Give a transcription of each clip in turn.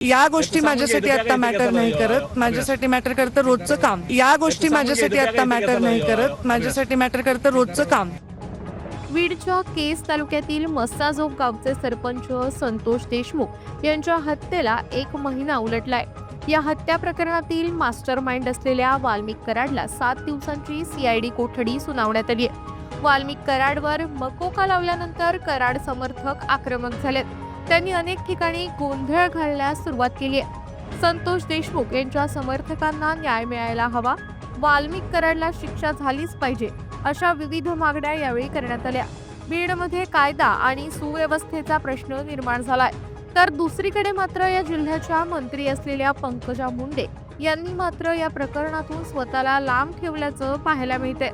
या गोष्टी माझ्यासाठी आता मॅटर नाही करत. माझ्यासाठी मॅटर करतं रोजचं काम. या गोष्टी माझ्यासाठी आता मॅटर नाही करत. माझ्यासाठी मॅटर करतं रोजचं काम. बीडच्या केस तालुक्यातील मस्साजोग गावचे सरपंच संतोष देशमुख यांच्या हत्येला एक महिना उलटलाय. या हत्या प्रकरणातील मास्टर माइंड असलेल्या वाल्मिक कराडला सात दिवसांची सीआयडी कोठडी सुनावण्यात आली आहे वाल्मिक कराडवर मकोका लावल्यानंतर कराड समर्थक आक्रमक झालेत. त्यांनी अनेक ठिकाणी गोंधळ घालण्यास सुरुवात केली आहे. संतोष देशमुख यांच्या समर्थकांना न्याय मिळायला हवा वाल्मिक कराडला शिक्षा झालीच पाहिजे अशा विविध मागण्या यावेळी करण्यात आल्या. बीडमध्ये कायदा आणि सुव्यवस्थेचा प्रश्न निर्माण झालाय. तर दुसरीकडे मात्र या जिल्ह्याच्या मंत्री असलेल्या पंकजा मुंडे यांनी मात्र या प्रकरणातून स्वतःला लांब ठेवल्याचं पाहायला मिळते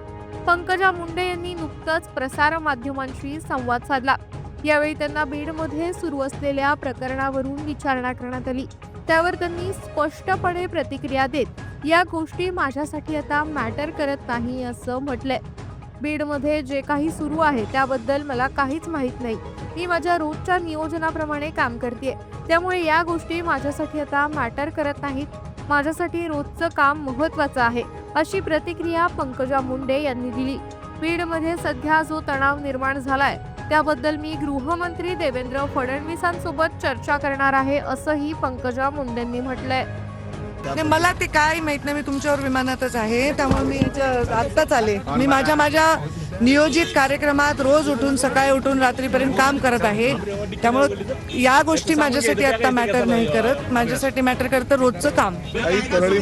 पंकजा मुंडे यांनी नुकतंच प्रसार माध्यमांशी संवाद साधला. यावेळी त्यांना बीडमध्ये सुरू असलेल्या प्रकरणावरून विचारणा करण्यात आली. त्यावर त्यांनी स्पष्टपणे प्रतिक्रिया देत या गोष्टी माझ्यासाठी आता मॅटर करत नाही असं म्हटलंय. बीडमध्ये जे काही सुरू आहे त्याबद्दल मला काहीच माहीत नाही. मी माझ्या रोजच्या नियोजनाप्रमाणे काम करते त्यामुळे या गोष्टी माझ्यासाठी आता मॅटर करत नाहीत. माझ्यासाठी रोजचं काम महत्वाचं आहे अशी प्रतिक्रिया पंकजा मुंडे यांनी दिली. बीडमध्ये सध्या जो तणाव निर्माण झालाय त्याबद्दल मी गृहमंत्री देवेंद्र फडणवीसांसोबत चर्चा करणार आहे असंही पंकजा मुंडेंनी म्हटलंय. नाही, मला ते काय माहीत नाही मी तुमच्यावर विमानातच आहे त्यामुळे मी आत्ताच आले. मी माझ्या माझ्या नियोजित कार्यक्रमात रोज उठून सकाळी उठून रात्रीपर्यंत काम करत आहे. त्यामुळे या गोष्टी माझ्यासाठी आता मॅटर नाही करत. माझ्यासाठी मॅटर करतं रोजचं काम. काही परळी